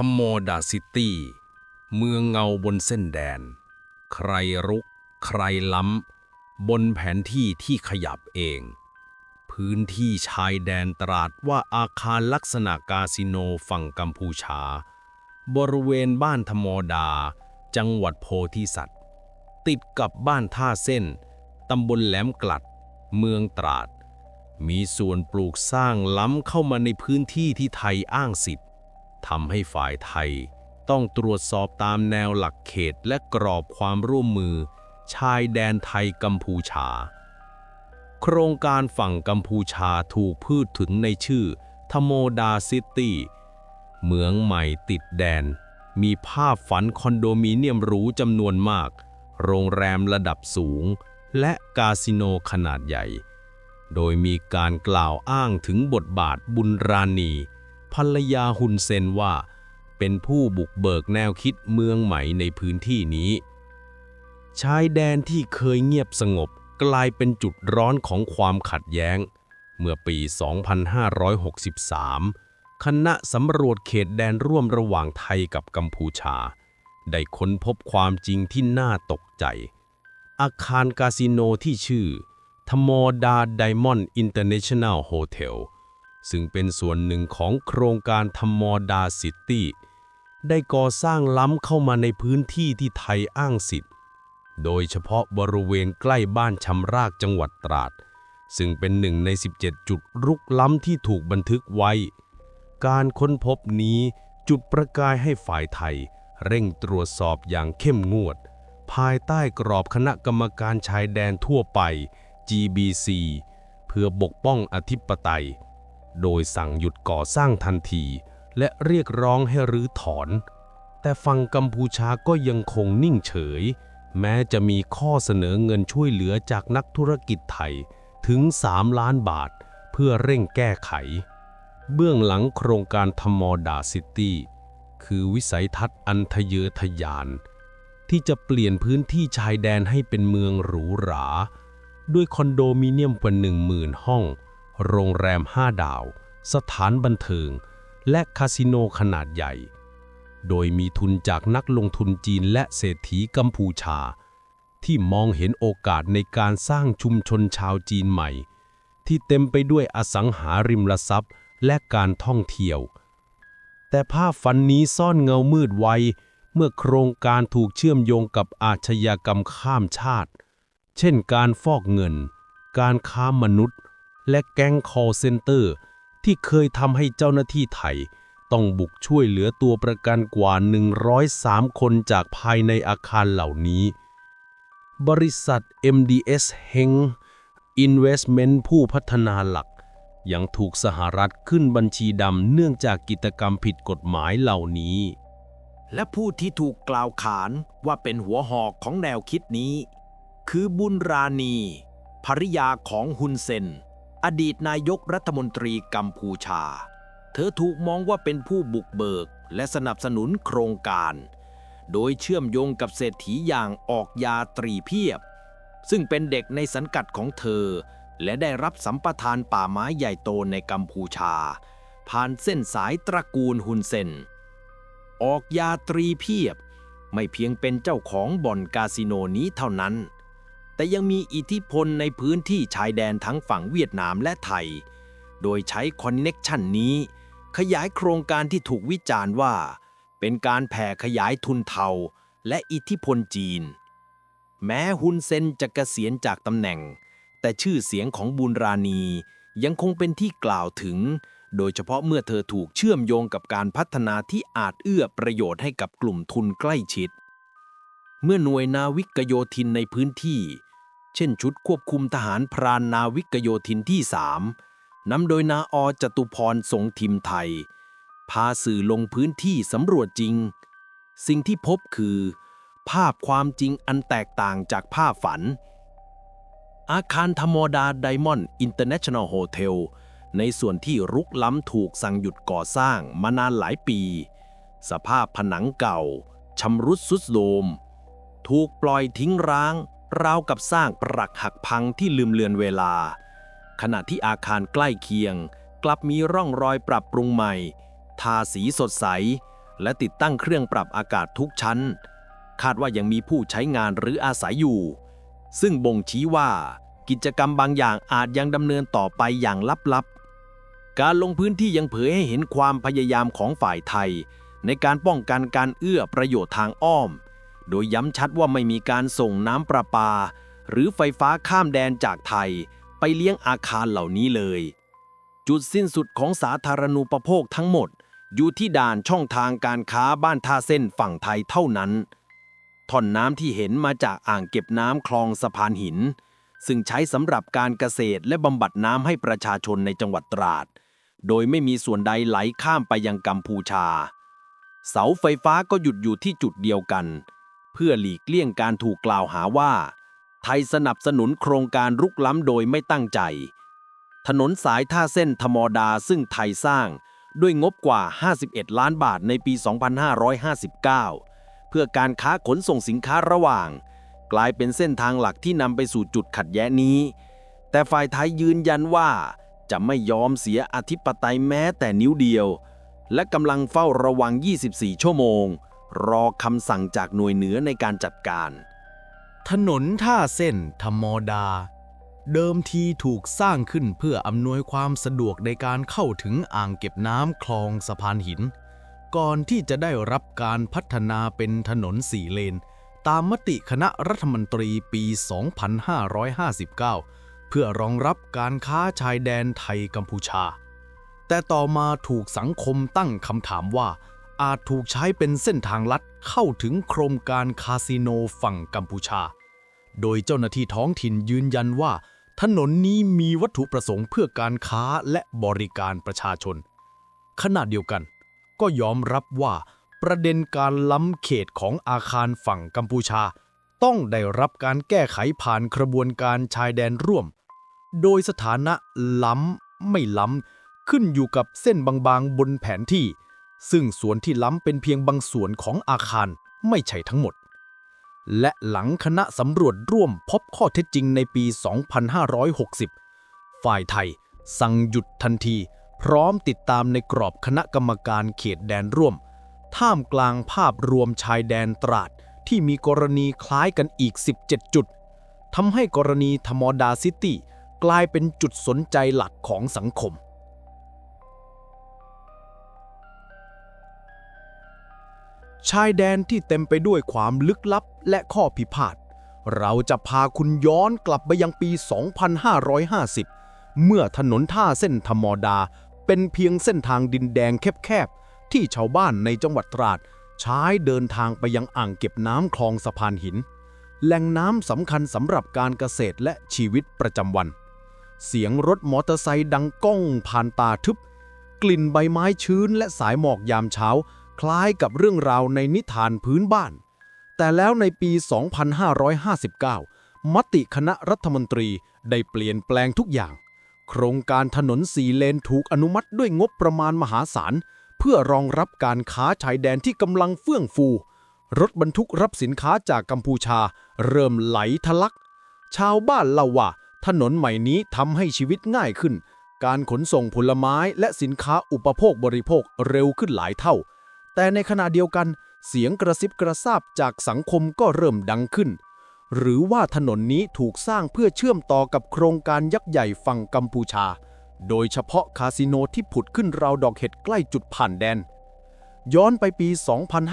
คโมดาซิตี้ เมืองเงาบนเส้นแดน ใครรุก ใครล้ำ บนแผนที่ที่ขยับเอง พื้นที่ชายแดนตราดว่าอาคารลักษณะกาสิโนฝั่งกัมพูชา บริเวณบ้านธมดา จังหวัดโพธิสัตว์ ติดกับบ้านท่าเส้น ตำบลแหลมกลัด เมืองตราด มีส่วนปลูกสร้างล้ำเข้ามาในพื้นที่ที่ไทยอ้างสิทธิ์ ทำให้ฝ่ายไทย ต้องตรวจสอบตามแนวหลักเขตและกรอบความร่วมมือ ชายแดนไทยกัมพูชา โครงการฝั่งกัมพูชาถูกพูดถึงในชื่อธโมดาซิตี้เมืองใหม่ติดแดน มีภาพฝันคอนโดมิเนียมหรูจำนวนมาก โรงแรมระดับสูง และคาสิโนขนาดใหญ่ โดยมีการกล่าวอ้างถึงบทบาทบุญราณี ภรรยาฮุนเซนว่า เป็นผู้บุกเบิกแนวคิดเมืองใหม่ในพื้นที่นี้ ชายแดนที่เคยเงียบสงบกลายเป็นจุดร้อนของความขัดแย้ง เมื่อปี 2563 คณะสำรวจเขตแดนร่วมระหว่างไทยกับกัมพูชา ได้ค้นพบความจริงที่น่าตกใจ อาคารคาสิโนที่ชื่อธมดาไดมอนด์อินเตอร์เนชั่นแนลโฮเทล ซึ่งเป็นส่วนหนึ่งของโครงการธรรมดาซิตี้ ได้ก่อสร้างล้ำเข้ามาในพื้นที่ที่ไทยอ้างสิทธิ์ โดยเฉพาะบริเวณใกล้บ้านชำรากจังหวัดตราด ซึ่งเป็นหนึ่งใน 17 จุดรุกล้ำที่ถูกบันทึกไว้ การค้นพบนี้จุดประกายให้ฝ่ายไทย เร่งตรวจสอบอย่างเข้มงวด ภายใต้กรอบคณะกรรมการชายแดนทั่วไป GBC เพื่อปกป้องอธิปไตย โดยสั่งหยุดก่อสร้างทันที และเรียกร้องให้รื้อถอน แต่ฝั่งกัมพูชาก็ยังคงนิ่งเฉย แม้จะมีข้อเสนอเงินช่วยเหลือจากนักธุรกิจไทยถึง 3 ล้านบาท เพื่อเร่งแก้ไข เบื้องหลังโครงการธมอดาซิตี้ คือวิสัยทัศน์อันทะเยอทะยาน ที่จะเปลี่ยนพื้นที่ชายแดนให้เป็นเมืองหรูหรา ด้วยคอนโดมิเนียมกว่าหนึ่งหมื่นห้อง โรงแรมห้าดาว สถานบันเทิง และคาสิโนขนาดใหญ่ โดยมีทุนจากนักลงทุนจีนและเศรษฐีกัมพูชา ที่มองเห็นโอกาสในการสร้างชุมชนชาวจีนใหม่ ที่เต็มไปด้วยอสังหาริมทรัพย์และการท่องเที่ยว แต่ภาพฝันนี้ซ่อนเงามืดไว้ เมื่อโครงการถูกเชื่อมโยงกับอาชญากรรมข้ามชาติ เช่นการฟอกเงิน การค้ามนุษย์ และแก๊งคอลเซ็นเตอร์ที่เคยทำให้เจ้าหน้าที่ไทย ต้องบุกช่วยเหลือตัวประกันกว่า 103 คนจากภายในอาคารเหล่านี้ บริษัท MDS h e n g Investment ผู้พัฒนาหลัก ยังถูกสหรัฐขึ้นบัญชีดำเนื่องจากกิจกรรมผิดกฎหมายเหล่านี้ และผู้ที่ถูกกล่าวขานว่าเป็นหัวหอกของแนวคิดนี้ คือบุญราณีภริยาของฮุนเซน อดีตนายกรัฐมนตรีกัมพูชา เธอถูกมองว่าเป็นผู้บุกเบิกและสนับสนุนโครงการ โดยเชื่อมโยงกับเศรษฐีอย่างออกยาตรีเพียบ ซึ่งเป็นเด็กในสังกัดของเธอ และได้รับสัมปทานป่าไม้ใหญ่โตในกัมพูชา ผ่านเส้นสายตระกูลฮุนเซน ออกยาตรีเพียบ ไม่เพียงเป็นเจ้าของบ่อนคาสิโนนี้เท่านั้น แต่ยังมีอิทธิพลในพื้นที่ชายแดนทั้งฝั่งเวียดนามและไทย โดยใช้คอนเน็กชันนี้ ขยายโครงการที่ถูกวิจารณ์ว่า เป็นการแผ่ขยายทุนเทาและอิทธิพลจีน แม้ฮุนเซนจะเกษียณจากตำแหน่ง แต่ชื่อเสียงของบุญราณียังคงเป็นที่กล่าวถึง โดยเฉพาะเมื่อเธอถูกเชื่อมโยงกับการพัฒนาที่อาจเอื้อประโยชน์ให้กับกลุ่มทุนใกล้ชิด เมื่อหน่วยนาวิกโยธินในพื้นที่ เช่นชุดควบคุมทหารพรานนาวิกโยธินที่3นำโดยนาอจตุพรสงทิมไทย พาสื่อลงพื้นที่สำรวจจริง สิ่งที่พบคือ ภาพความจริงอันแตกต่างจากภาพฝัน อาคารธรรมดาไดมอนด์อินเตอร์เนชั่นแนลโฮเทลในส่วนที่รุกล้ำถูกสั่งหยุดก่อสร้างมานานหลายปี สภาพผนังเก่าชำรุดสุดโทรม ถูกปล่อยทิ้งร้าง ราวกับสร้างปรักหักพังที่ลืมเลือนเวลา ขณะที่อาคารใกล้เคียง กลับมีร่องรอยปรับปรุงใหม่ ทาสีสดใส และติดตั้งเครื่องปรับอากาศทุกชั้น คาดว่ายังมีผู้ใช้งานหรืออาศัยอยู่ ซึ่งบ่งชี้ว่า กิจกรรมบางอย่างอาจยังดำเนินต่อไปอย่างลับๆ การลงพื้นที่ยังเผยให้เห็นความพยายามของฝ่ายไทย ในการป้องกันการเอื้อประโยชน์ทางอ้อม โดยย้ำชัดว่าไม่มีการส่งน้ำประปา หรือไฟฟ้าข้ามแดนจากไทย ไปเลี้ยงอาคารเหล่านี้เลย จุดสิ้นสุดของสาธารณูปโภคทั้งหมด อยู่ที่ด่านช่องทางการค้าบ้านท่าเส้นฝั่งไทยเท่านั้นท่อนน้ำที่เห็นมาจากอ่างเก็บน้ำคลองสะพานหิน ซึ่งใช้สำหรับการเกษตรและบำบัดน้ำให้ประชาชนในจังหวัดตราด โดยไม่มีส่วนใดไหลข้ามไปยังกัมพูชา เสาไฟฟ้าก็หยุดอยู่ที่จุดเดียวกัน เพื่อหลีกเลี่ยงการถูกกล่าวหาว่า ไทยสนับสนุนโครงการรุกล้ำโดยไม่ตั้งใจ ถนนสายท่าเส้นธมดาซึ่งไทยสร้างด้วยงบกว่า 51 ล้านบาทในปี 2559 เพื่อการค้าขนส่งสินค้าระหว่าง กลายเป็นเส้นทางหลักที่นำไปสู่จุดขัดแย้งนี้ แต่ฝ่ายไทยยืนยันว่าจะไม่ยอมเสียอธิปไตยแม้แต่นิ้วเดียว และกำลังเฝ้าระวัง 24 ชั่วโมง รอคำสั่งจากหน่วยเหนือในการจัดการ ถนนท่าเส้นธรรมดา เดิมทีถูกสร้างขึ้นเพื่ออำนวยความสะดวกในการเข้าถึงอ่างเก็บน้ำคลองสะพานหิน ก่อนที่จะได้รับการพัฒนาเป็นถนนสี่เลน ตามมติคณะรัฐมนตรีปี 2559 เพื่อรองรับการค้าชายแดนไทยกัมพูชา แต่ต่อมาถูกสังคมตั้งคำถามว่า อาจถูกใช้เป็นเส้นทางลัดเข้าถึงโครงการคาสิโนฝั่งกัมพูชา โดยเจ้าหน้าที่ท้องถิ่นยืนยันว่า ถนนนี้มีวัตถุประสงค์เพื่อการค้าและบริการประชาชน ขณะเดียวกัน ก็ยอมรับว่า ประเด็นการล้ำเขตของอาคารฝั่งกัมพูชา ต้องได้รับการแก้ไขผ่านกระบวนการชายแดนร่วม โดยสถานะล้ำไม่ล้ำขึ้นอยู่กับเส้นบางๆบนแผนที่ ซึ่งส่วนที่ล้ำเป็นเพียงบางส่วนของอาคารไม่ใช่ทั้งหมด และหลังคณะสำรวจร่วมพบข้อเท็จจริงในปี 2560 ฝ่ายไทยสั่งหยุดทันที พร้อมติดตามในกรอบคณะกรรมการเขตแดนร่วม ท่ามกลางภาพรวมชายแดนตราดที่มีกรณีคล้ายกันอีก 17 จุดทำให้กรณีธรรมดาซิตี้กลายเป็นจุดสนใจหลักของสังคม ชายแดนที่เต็มไปด้วยความลึกลับและข้อพิพาท เราจะพาคุณย้อนกลับไปยังปี 2550 เมื่อถนนท่าเส้นธรรมดา เป็นเพียงเส้นทางดินแดงแคบๆ ที่ชาวบ้านในจังหวัดตราด ใช้เดินทางไปยังอ่างเก็บน้ำคลองสะพานหิน แหล่งน้ำสำคัญสำหรับการเกษตรและชีวิตประจำวัน เสียงรถมอเตอร์ไซค์ดังก้องผ่านตาทึบ กลิ่นใบไม้ชื้นและสายหมอกยามเช้า คล้ายกับเรื่องราวในนิทานพื้นบ้าน แต่แล้วในปี 2559 มติคณะรัฐมนตรีได้เปลี่ยนแปลงทุกอย่าง โครงการถนนสีเลนถูกอนุมัติด้วยงบประมาณมหาศาล เพื่อรองรับการค้าชายแดนที่กำลังเฟื่องฟู รถบรรทุกรับสินค้าจากกัมพูชา เริ่มไหลทะลัก ชาวบ้านเล่าว่า ถนนใหม่นี้ทำให้ชีวิตง่ายขึ้น การขนส่งผลไม้และสินค้าอุปโภคบริโภคเร็วขึ้นหลายเท่า แต่ในขณะเดียวกันเสียงกระซิบกระซาบจากสังคมก็เริ่มดังขึ้น หรือว่าถนนนี้ถูกสร้างเพื่อเชื่อมต่อกับโครงการยักษ์ใหญ่ฝั่งกัมพูชา โดยเฉพาะคาสิโนที่ผุดขึ้นราวดอกเห็ดใกล้จุดผ่านแดน ย้อนไปปี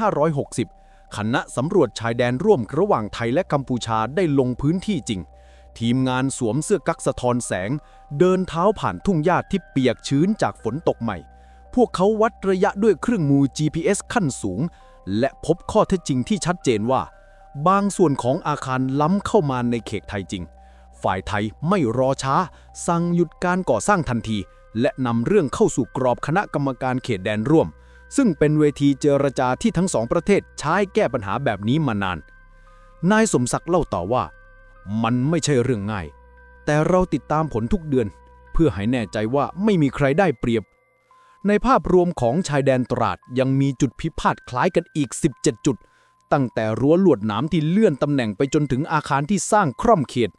2560 คณะสำรวจชายแดนร่วมระหว่างไทยและกัมพูชาได้ลงพื้นที่จริง ทีมงานสวมเสื้อกั๊กสะท้อนแสง เดินเท้าผ่านทุ่งหญ้าที่เปียกชื้นจากฝนตกใหม่ พวกเขาวัดระยะด้วยเครื่องมือ GPS ขั้นสูง และพบข้อเท็จจริงที่ชัดเจนว่า บางส่วนของอาคารล้ำเข้ามาในเขตไทยจริง ฝ่ายไทยไม่รอช้า สั่งหยุดการก่อสร้างทันที และนำเรื่องเข้าสู่กรอบคณะกรรมการเขตแดนร่วม ซึ่งเป็นเวทีเจรจาที่ทั้งสองประเทศใช้แก้ปัญหาแบบนี้มานาน นายสมศักดิ์เล่าต่อว่า มันไม่ใช่เรื่องง่าย แต่เราติดตามผลทุกเดือน เพื่อให้แน่ใจว่าไม่มีใครได้เปรียบ ในภาพรวมของชายแดนตราดยังมีจุดพิพาทคล้ายกันอีก 17 จุด ตั้งแต่รั้วลวดหนามที่เลื่อนตำแหน่งไปจนถึงอาคารที่สร้างคร่อมเขต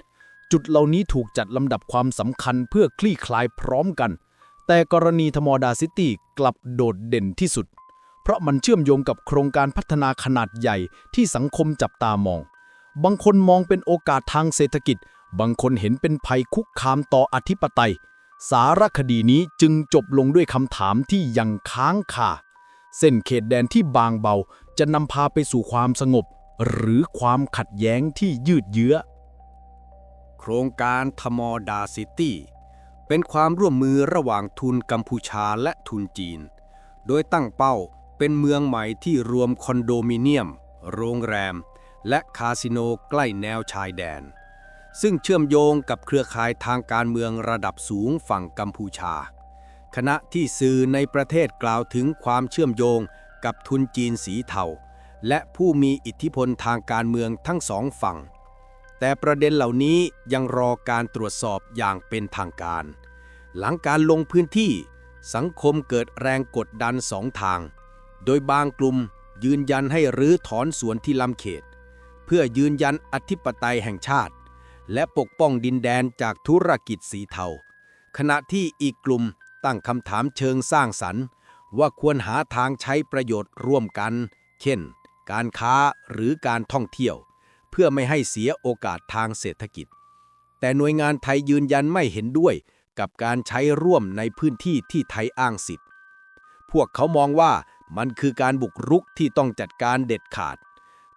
จุดเหล่านี้ถูกจัดลำดับความสำคัญเพื่อคลี่คลายพร้อมกัน แต่กรณีธรรมดาซิตี้กลับโดดเด่นที่สุด เพราะมันเชื่อมโยงกับโครงการพัฒนาขนาดใหญ่ที่สังคมจับตามอง บางคนมองเป็นโอกาสทางเศรษฐกิจ บางคนเห็นเป็นภัยคุกคามต่ออธิปไตย สารคดีนี้จึงจบลงด้วยคำถามที่ยังค้างคาเส้นเขตแดนที่บางเบาจะนำพาไปสู่ความสงบ หรือความขัดแย้งที่ยืดเยื้อ โครงการทมอดาซิตี้ เป็นความร่วมมือระหว่างทุนกัมพูชาและทุนจีน โดยตั้งเป้าเป็นเมืองใหม่ที่รวมคอนโดมิเนียม โรงแรม และคาสิโนใกล้แนวชายแดน ซึ่งเชื่อมโยงกับเครือข่ายทางการเมืองระดับสูงฝั่งกัมพูชาขณะที่สื่อในประเทศกล่าวถึงความเชื่อมโยงกับทุนจีนสีเทาและผู้มีอิทธิพลทางการเมืองทั้งสองฝั่ง แต่ประเด็นเหล่านี้ยังรอการตรวจสอบอย่างเป็นทางการ หลังการลงพื้นที่ สังคมเกิดแรงกดดันสองทาง โดยบางกลุ่มยืนยันให้รื้อถอนสวนที่ล้ำเขต เพื่อยืนยันอธิปไตยแห่งชาติ และปกป้องดินแดนจากธุรกิจสีเทา ขณะที่อีกกลุ่มตั้งคำถามเชิงสร้างสรรค์ ว่าควรหาทางใช้ประโยชน์ร่วมกัน เช่น การค้าหรือการท่องเที่ยว เพื่อไม่ให้เสียโอกาสทางเศรษฐกิจ แต่หน่วยงานไทยยืนยันไม่เห็นด้วยกับการใช้ร่วมในพื้นที่ที่ไทยอ้างสิทธิ์ พวกเขามองว่ามันคือการบุกรุกที่ต้องจัดการเด็ดขาด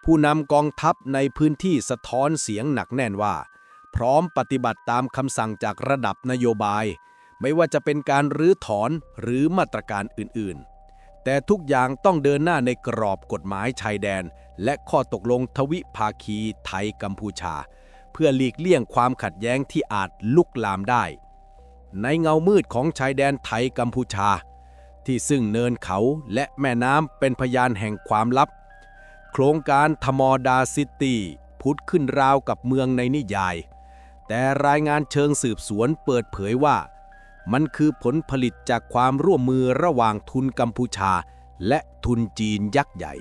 ผู้นำกองทัพในพื้นที่สะท้อนเสียงหนักแน่นว่า พร้อมปฏิบัติตามคำสั่งจากระดับนโยบาย ไม่ว่าจะเป็นการรื้อถอนหรือมาตรการอื่นๆ แต่ทุกอย่างต้องเดินหน้าในกรอบกฎหมายชายแดน และข้อตกลงทวิภาคีไทยกัมพูชา เพื่อหลีกเลี่ยงความขัดแย้งที่อาจลุกลามได้ ในเงามืดของชายแดนไทยกัมพูชา ที่ซึ่งเนินเขาและแม่น้ำเป็นพยานแห่งความลับ โครงการธมอดาซิตี้พุดขึ้นราวกับเมืองในนิยาย แต่รายงานเชิงสืบสวนเปิดเผยว่า มันคือผลผลิตจากความร่วมมือระหว่างทุนกัมพูชา และทุนจีนยักษ์ใหญ่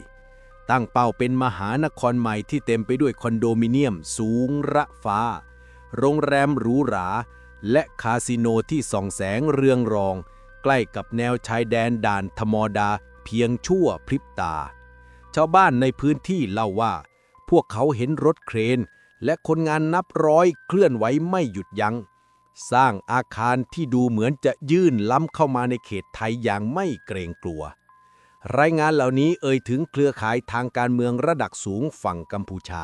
ตั้งเป้าเป็นมหานครใหม่ที่เต็มไปด้วยคอนโดมิเนียมสูงระฟ้า โรงแรมหรูหรา และคาสิโนที่ส่องแสงเรืองรอง ใกล้กับแนวชายแดนด่านธมอดาเพียงชั่วพริบตา ชาวบ้านในพื้นที่เล่าว่า พวกเขาเห็นรถเครน และคนงานนับร้อยเคลื่อนไหวไม่หยุดยัง้ง สร้างอาคารที่ดูเหมือนจะยื่นล้ำเข้ามาในเขตไทยอย่างไม่เกรงกลัว รายงานเหล่านี้เอ่ยถึงเครือข่ายทางการเมืองระดับสูงฝั่งกัมพูชา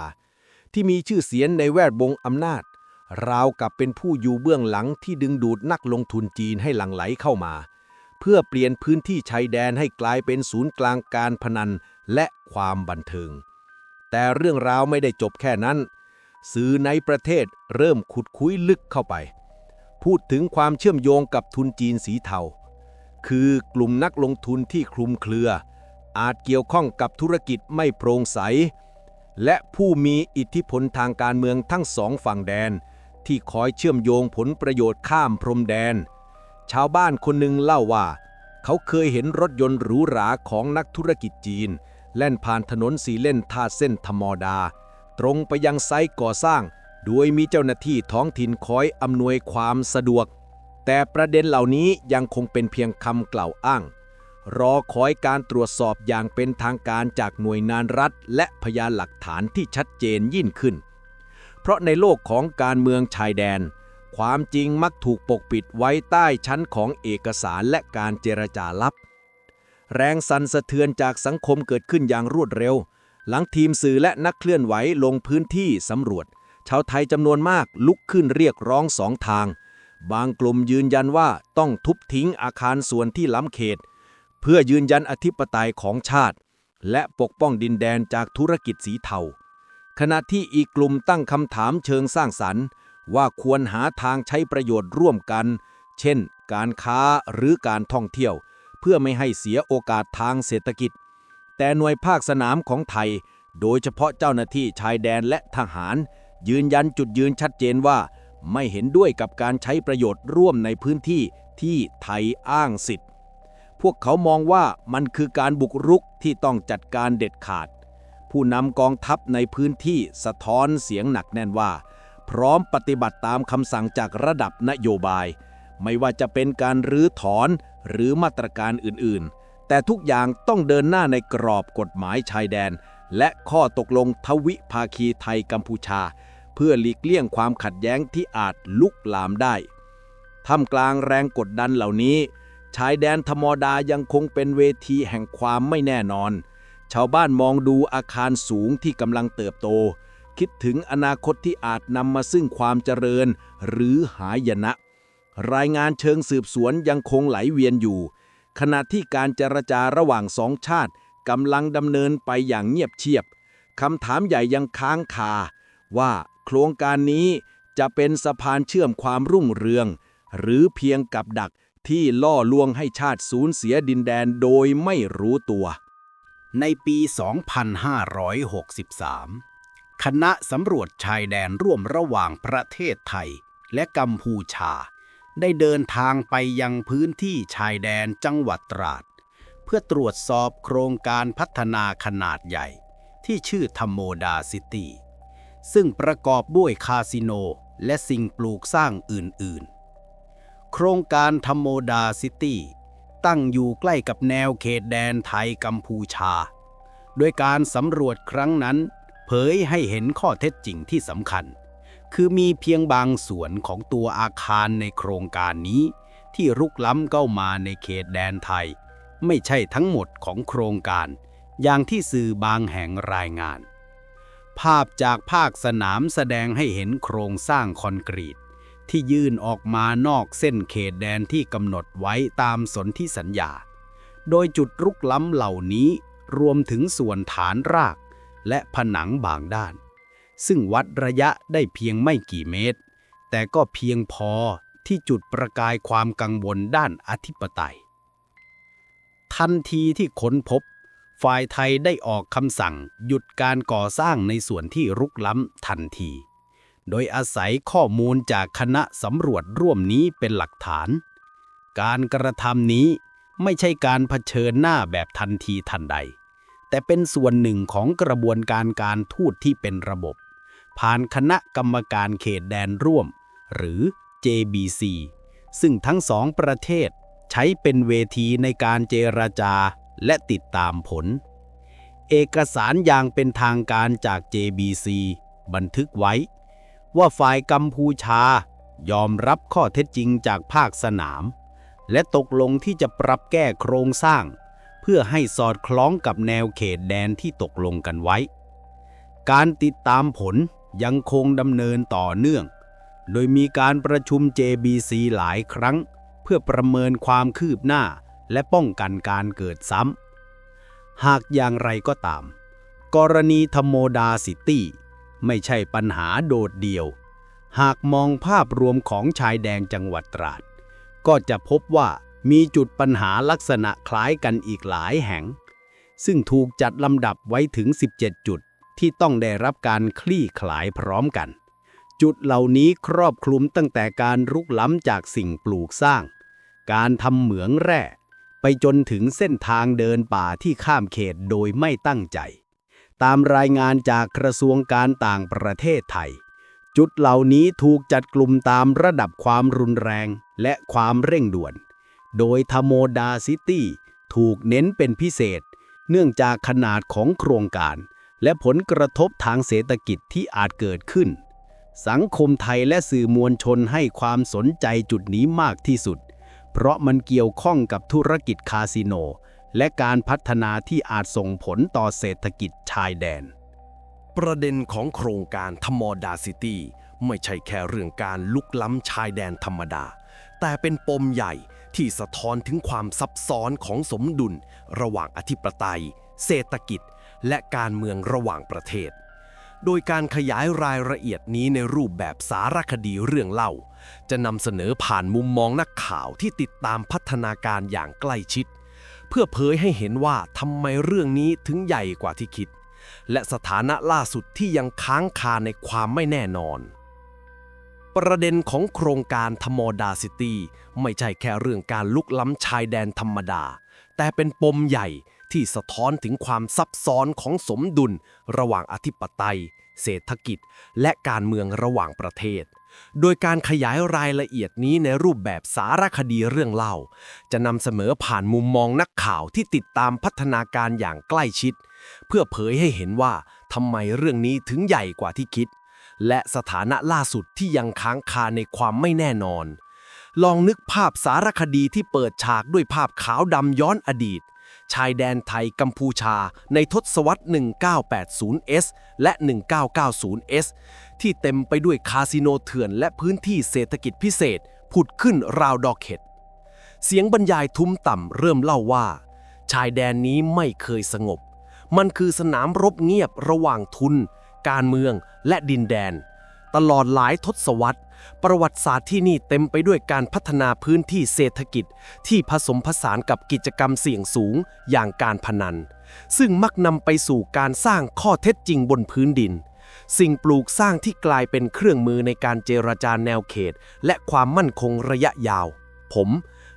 ที่มีชื่อเสียงในแวดวงอำนาจ ราวกับเป็นผู้อยู่เบื้องหลังที่ดึงดูดนักลงทุนจีนให้หลั่งไหลเข้ามา เพื่อเปลี่ยนพื้นที่ชายแดนให้กลายเป็นศูนย์กลางการพนันและความบันเทิง แต่เรื่องราวไม่ได้จบแค่นั้น สื่อในประเทศเริ่มขุดคุยลึกเข้าไป พูดถึงความเชื่อมโยงกับทุนจีนสีเทา คือกลุ่มนักลงทุนที่คลุมเครือ อาจเกี่ยวข้องกับธุรกิจไม่โปร่งใส และผู้มีอิทธิพลทางการเมืองทั้งสองฝั่งแดน ที่คอยเชื่อมโยงผลประโยชน์ข้ามพรมแดน ชาวบ้านคนหนึ่งเล่าว่า เขาเคยเห็นรถยนต์หรูหราของนักธุรกิจจีน แล่นผ่านถนนสีเล่นท่าเส้นธรรมดา ตรงไปยังไซต์ก่อสร้าง โดยมีเจ้าหน้าที่ท้องถิ่นคอยอำนวยความสะดวก แต่ประเด็นเหล่านี้ยังคงเป็นเพียงคำกล่าวอ้าง รอคอยการตรวจสอบอย่างเป็นทางการจากหน่วยงานรัฐ และพยานหลักฐานที่ชัดเจนยิ่งขึ้น เพราะในโลกของการเมืองชายแดน ความจริงมักถูกปกปิดไว้ใต้ชั้นของเอกสารและการเจรจาลับ แรงสั่นสะเทือนจากสังคมเกิดขึ้นอย่างรวดเร็ว หลังทีมสื่อและนักเคลื่อนไหวลงพื้นที่สำรวจ ชาวไทยจำนวนมากลุกขึ้นเรียกร้องสองทาง บางกลุ่มยืนยันว่าต้องทุบทิ้งอาคารส่วนที่ล้ำเขต เพื่อยืนยันอธิปไตยของชาติ และปกป้องดินแดนจากธุรกิจสีเทา ขณะที่อีกกลุ่มตั้งคำถามเชิงสร้างสรรค์ ว่าควรหาทางใช้ประโยชน์ร่วมกัน เช่น การค้าหรือการท่องเที่ยว เพื่อไม่ให้เสียโอกาสทางเศรษฐกิจ แต่หน่วยภาคสนามของไทย โดยเฉพาะเจ้าหน้าที่ชายแดนและทหาร ยืนยันจุดยืนชัดเจนว่า ไม่เห็นด้วยกับการใช้ประโยชน์ร่วมในพื้นที่ที่ไทยอ้างสิทธิ์ พวกเขามองว่ามันคือการบุกรุกที่ต้องจัดการเด็ดขาด ผู้นำกองทัพในพื้นที่สะท้อนเสียงหนักแน่นว่า พร้อมปฏิบัติตามคำสั่งจากระดับนโยบาย ไม่ว่าจะเป็นการรื้อถอนหรือมาตรการอื่นๆ แต่ทุกอย่างต้องเดินหน้าในกรอบกฎหมายชายแดน และข้อตกลงทวิภาคีไทยกัมพูชา เพื่อหลีกเลี่ยงความขัดแย้งที่อาจลุกลามได้ท่ามกลางแรงกดดันเหล่านี้ ชายแดนธรรมดายังคงเป็นเวทีแห่งความไม่แน่นอน ชาวบ้านมองดูอาคารสูงที่กำลังเติบโต คิดถึงอนาคตที่อาจนำมาซึ่งความเจริญหรือหายนะ รายงานเชิงสืบสวนยังคงไหลเวียนอยู่ ขณะที่การเจรจาระหว่างสองชาติกำลังดำเนินไปอย่างเงียบเชียบคำถามใหญ่ยังค้างคา ว่าโครงการนี้จะเป็นสะพานเชื่อมความรุ่งเรือง หรือเพียงกับดักที่ล่อลวงให้ชาติสูญเสียดินแดนโดยไม่รู้ตัว ในปี 2563 คณะสำรวจชายแดนร่วมระหว่างประเทศไทยและกัมพูชา ได้เดินทางไปยังพื้นที่ชายแดนจังหวัดตราด เพื่อตรวจสอบโครงการพัฒนาขนาดใหญ่ ที่ชื่อธรรมโมดาซิตี้ ซึ่งประกอบด้วยคาสิโนและสิ่งปลูกสร้างอื่นๆ โครงการธรรมโมดาซิตี้ตั้งอยู่ใกล้กับแนวเขตแดนไทยกัมพูชา โดยการสำรวจครั้งนั้น เผยให้เห็นข้อเท็จจริงที่สำคัญ คือมีเพียงบางส่วนของตัวอาคารในโครงการนี้ ที่รุกล้ำเข้ามาในเขตแดนไทย ไม่ใช่ทั้งหมดของโครงการ อย่างที่สื่อบางแห่งรายงาน ภาพจากภาคสนามแสดงให้เห็นโครงสร้างคอนกรีต ที่ยื่นออกมานอกเส้นเขตแดนที่กำหนดไว้ตามสนธิสัญญา โดยจุดรุกล้ำเหล่านี้รวมถึงส่วนฐานรากและผนังบางด้าน ซึ่งวัดระยะได้เพียงไม่กี่เมตร แต่ก็เพียงพอที่จุดประกายความกังวลด้านอธิปไตย ทันทีที่ค้นพบ ฝ่ายไทยได้ออกคำสั่งหยุดการก่อสร้างในส่วนที่รุกล้ำทันที โดยอาศัยข้อมูลจากคณะสำรวจร่วมนี้เป็นหลักฐาน การกระทำนี้ไม่ใช่การเผชิญหน้าแบบทันทีทันใด แต่เป็นส่วนหนึ่งของกระบวนการการทูตที่เป็นระบบ ผ่านคณะกรรมการเขตแดนร่วม หรือ JBC ซึ่งทั้งสองประเทศใช้เป็นเวทีในการเจรจาและติดตามผล เอกสารอย่างเป็นทางการจาก JBC บันทึกไว้ ว่าฝ่ายกัมพูชายอมรับข้อเท็จจริงจากภาคสนาม และตกลงที่จะปรับแก้โครงสร้าง เพื่อให้สอดคล้องกับแนวเขตแดนที่ตกลงกันไว้ การติดตามผล ยังคงดำเนินต่อเนื่อง โดยมีการประชุม JBC หลายครั้ง เพื่อประเมินความคืบหน้าและป้องกันการเกิดซ้ำ หากอย่างไรก็ตาม กรณีธรรมโมดาซิตี้ ไม่ใช่ปัญหาโดดเดี่ยว หากมองภาพรวมของชายแดนจังหวัดตราด ก็จะพบว่ามีจุดปัญหาลักษณะคล้ายกันอีกหลายแห่ง ซึ่งถูกจัดลำดับไว้ถึง 17 จุด ที่ต้องได้รับการคลี่คลายพร้อมกัน จุดเหล่านี้ครอบคลุมตั้งแต่การรุกล้ำจากสิ่งปลูกสร้าง การทำเหมืองแร่ ไปจนถึงเส้นทางเดินป่าที่ข้ามเขตโดยไม่ตั้งใจ ตามรายงานจากกระทรวงการต่างประเทศไทย จุดเหล่านี้ถูกจัดกลุ่มตามระดับความรุนแรงและความเร่งด่วน โดยทโมดาซิตี้ถูกเน้นเป็นพิเศษ เนื่องจากขนาดของโครงการ และผลกระทบทางเศรษฐกิจที่อาจเกิดขึ้น สังคมไทยและสื่อมวลชนให้ความสนใจจุดนี้มากที่สุด เพราะมันเกี่ยวข้องกับธุรกิจคาสิโน และการพัฒนาที่อาจส่งผลต่อเศรษฐกิจชายแดน ประเด็นของโครงการธรรมดาซิตี้ไม่ใช่แค่เรื่องการลุกล้ำชายแดนธรรมดา แต่เป็นปมใหญ่ที่สะท้อนถึงความซับซ้อนของสมดุล ระหว่างอธิปไตย เศรษฐกิจ และการเมืองระหว่างประเทศ โดยการขยายรายละเอียดนี้ในรูปแบบสารคดีเรื่องเล่า จะนำเสนอผ่านมุมมองนักข่าวที่ติดตามพัฒนาการอย่างใกล้ชิด เพื่อเผยให้เห็นว่าทำไมเรื่องนี้ถึงใหญ่กว่าที่คิด และสถานะล่าสุดที่ยังค้างคาในความไม่แน่นอนประเด็นของโครงการธมดาซิตี้ไม่ใช่แค่เรื่องการลุกล้ำชายแดนธรรมดา แต่เป็นปมใหญ่ ที่สะท้อนถึงความซับซ้อนของสมดุล ระหว่างอธิปไตย เศรษฐกิจ และการเมืองระหว่างประเทศ โดยการขยายรายละเอียดนี้ในรูปแบบสารคดีเรื่องเล่า จะนำเสนอผ่านมุมมองนักข่าวที่ติดตามพัฒนาการอย่างใกล้ชิด เพื่อเผยให้เห็นว่าทำไมเรื่องนี้ถึงใหญ่กว่าที่คิด และสถานะล่าสุดที่ยังค้างคาในความไม่แน่นอนลองนึกภาพสารคดีที่เปิดฉากด้วยภาพขาวดำย้อนอดีต ชายแดนไทยกัมพูชาในทศวรรษ 1980S และ 1990S ที่เต็มไปด้วยคาสิโนเถื่อนและพื้นที่เศรษฐกิจพิเศษ ผุดขึ้นราวดอกเห็ด เสียงบรรยายทุ้มต่ำเริ่มเล่าว่า ชายแดนนี้ไม่เคยสงบ มันคือสนามรบเงียบระหว่างทุน การเมืองและดินแดน ตลอดหลายทศวรรษ ประวัติศาสตร์ที่นี่เต็มไปด้วยการพัฒนาพื้นที่เศรษฐกิจ ที่ผสมผสานกับกิจกรรมเสี่ยงสูงอย่างการพนัน ซึ่งมักนำไปสู่การสร้างข้อเท็จจริงบนพื้นดิน สิ่งปลูกสร้างที่กลายเป็นเครื่องมือในการเจรจาแนวเขต และความมั่นคงระยะยาว ผม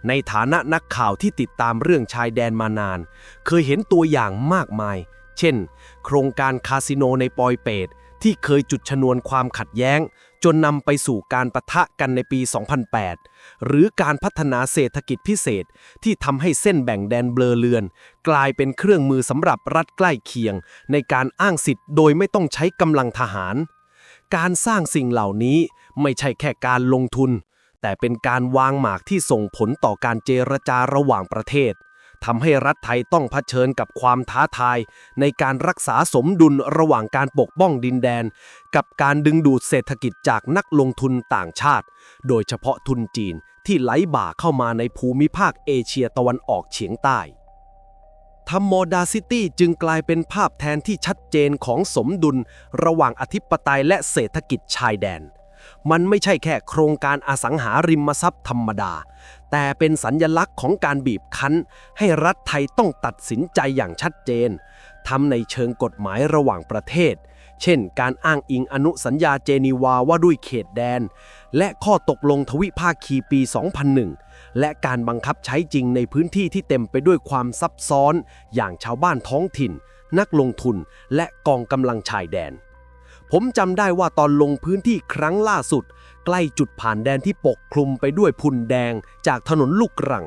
ในฐานะนักข่าวที่ติดตามเรื่องชายแดนมานาน เคยเห็นตัวอย่างมากมาย เช่น โครงการคาสิโนในปอยเปตที่เคยจุดชนวนความขัดแย้ง จนนำไปสู่การประทะกันในปี 2008 หรือการพัฒนาเศรษฐกิจพิเศษที่ทำให้เส้นแบ่งแดนเบลอเลือน กลายเป็นเครื่องมือสำหรับรัฐใกล้เคียง ในการอ้างสิทธิ์โดยไม่ต้องใช้กำลังทหาร การสร้างสิ่งเหล่านี้ไม่ใช่แค่การลงทุน แต่เป็นการวางหมากที่ส่งผลต่อการเจรจาระหว่างประเทศ ทำให้รัฐไทยต้องเผชิญกับความท้าทาย ในการรักษาสมดุลระหว่างการปกป้องดินแดน กับการดึงดูดเศรษฐกิจจากนักลงทุนต่างชาติ โดยเฉพาะทุนจีนที่ไหลบ่าเข้ามาในภูมิภาคเอเชียตะวันออกเฉียงใต้ธรมโมดาซิตี้จึงกลายเป็นภาพแทนที่ชัดเจนของสมดุล ระหว่างอธิปไตยและเศรษฐกิจชายแดน มันไม่ใช่แค่โครงการอสังหาริมทรัพย์ธรรมดา แต่เป็นสัญญลักษณ์ของการบีบคั้น ให้รัฐไทยต้องตัดสินใจอย่างชัดเจนทำในเชิงกฎหมายระหว่างประเทศ เช่น การอ้างอิงอนุสัญญาเจนีวาว่าด้วยเขตแดน และข้อตกลงทวิภาคีปี 2001 และการบังคับใช้จริงในพื้นที่ที่เต็มไปด้วยความซับซ้อน อย่างชาวบ้านท้องถิ่น นักลงทุน และกองกำลังชายแดนผมจำได้ว่าตอนลงพื้นที่ครั้งล่าสุด ใกล้จุดผ่านแดนที่ปกคลุมไปด้วยพุ่นแดงจากถนนลูกรัง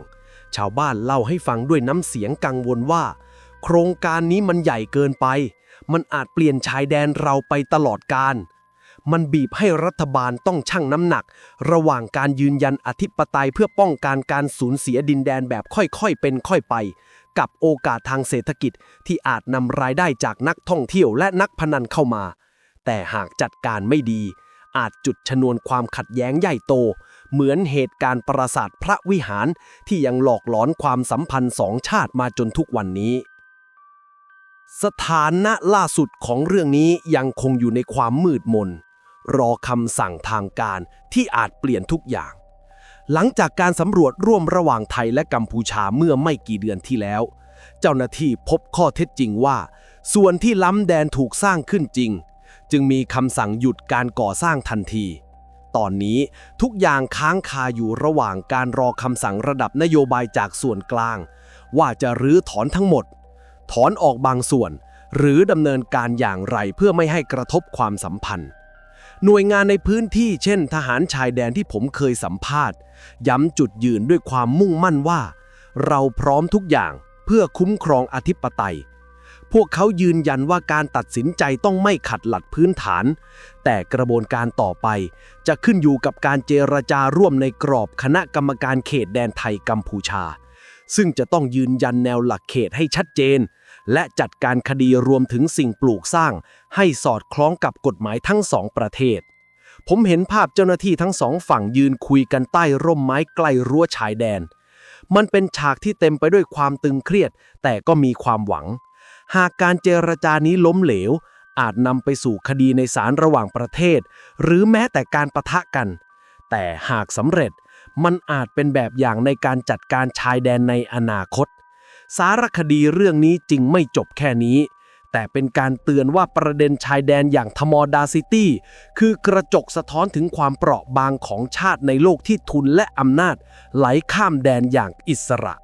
ชาวบ้านเล่าให้ฟังด้วยน้ำเสียงกังวลว่า โครงการนี้มันใหญ่เกินไป มันอาจเปลี่ยนชายแดนเราไปตลอดการ มันบีบให้รัฐบาลต้องชั่งน้ำหนัก ระหว่างการยืนยันอธิปไตยเพื่อป้องกันการสูญเสียดินแดนแบบค่อยๆเป็นค่อยไป กับโอกาสทางเศรษฐกิจที่อาจนำรายได้จากนักท่องเที่ยวและนักพนันเข้ามา แต่หากจัดการไม่ดี อาจจุดชนวนความขัดแย้งใหญ่โต เหมือนเหตุการณ์ปราสาทพระวิหารที่ยังหลอกหลอนความสัมพันธ์สองชาติมาจนทุกวันนี้ สถานะล่าสุดของเรื่องนี้ยังคงอยู่ในความมืดมน รอคำสั่งทางการที่อาจเปลี่ยนทุกอย่าง หลังจากการสำรวจร่วมระหว่างไทยและกัมพูชาเมื่อไม่กี่เดือนที่แล้ว เจ้าหน้าที่พบข้อเท็จจริงว่า ส่วนที่ล้ำแดนถูกสร้างขึ้นจริง จึงมีคำสั่งหยุดการก่อสร้างทันที ตอนนี้ทุกอย่างค้างคาอยู่ระหว่างการรอคำสั่งระดับนโยบายจากส่วนกลาง ว่าจะรื้อถอนทั้งหมด ถอนออกบางส่วน หรือดำเนินการอย่างไรเพื่อไม่ให้กระทบความสัมพันธ์หน่วยงานในพื้นที่เช่น ทหารชายแดนที่ผมเคยสัมภาษณ์ ย้ำจุดยืนด้วยความมุ่งมั่นว่า เราพร้อมทุกอย่างเพื่อคุ้มครองอธิปไตย พวกเขายืนยันว่าการตัดสินใจต้องไม่ขัดหลักพื้นฐาน แต่กระบวนการต่อไป จะขึ้นอยู่กับการเจรจาร่วมในกรอบคณะกรรมการเขตแดนไทยกัมพูชา ซึ่งจะต้องยืนยันแนวหลักเขตให้ชัดเจน และจัดการคดีรวมถึงสิ่งปลูกสร้าง ให้สอดคล้องกับกฎหมายทั้งสองประเทศ ผมเห็นภาพเจ้าหน้าที่ทั้งสองฝั่งยืนคุยกันใต้ร่มไม้ใกล้รั้วชายแดนมันเป็นฉากที่เต็มไปด้วยความตึงเครียด แต่ก็มีความหวัง หากการเจรจานี้ล้มเหลว อาจนำไปสู่คดีในศาลระหว่างประเทศ หรือแม้แต่การประทะกัน แต่หากสำเร็จมันอาจเป็นแบบอย่างในการจัดการชายแดนในอนาคต สารคดีเรื่องนี้จริงไม่จบแค่นี้ แต่เป็นการเตือนว่าประเด็นชายแดนอย่างทมอดาซิตี้ คือกระจกสะท้อนถึงความเปราะบางของชาติในโลกที่ทุนและอำนาจ ไหลข้ามแดนอย่างอิสระ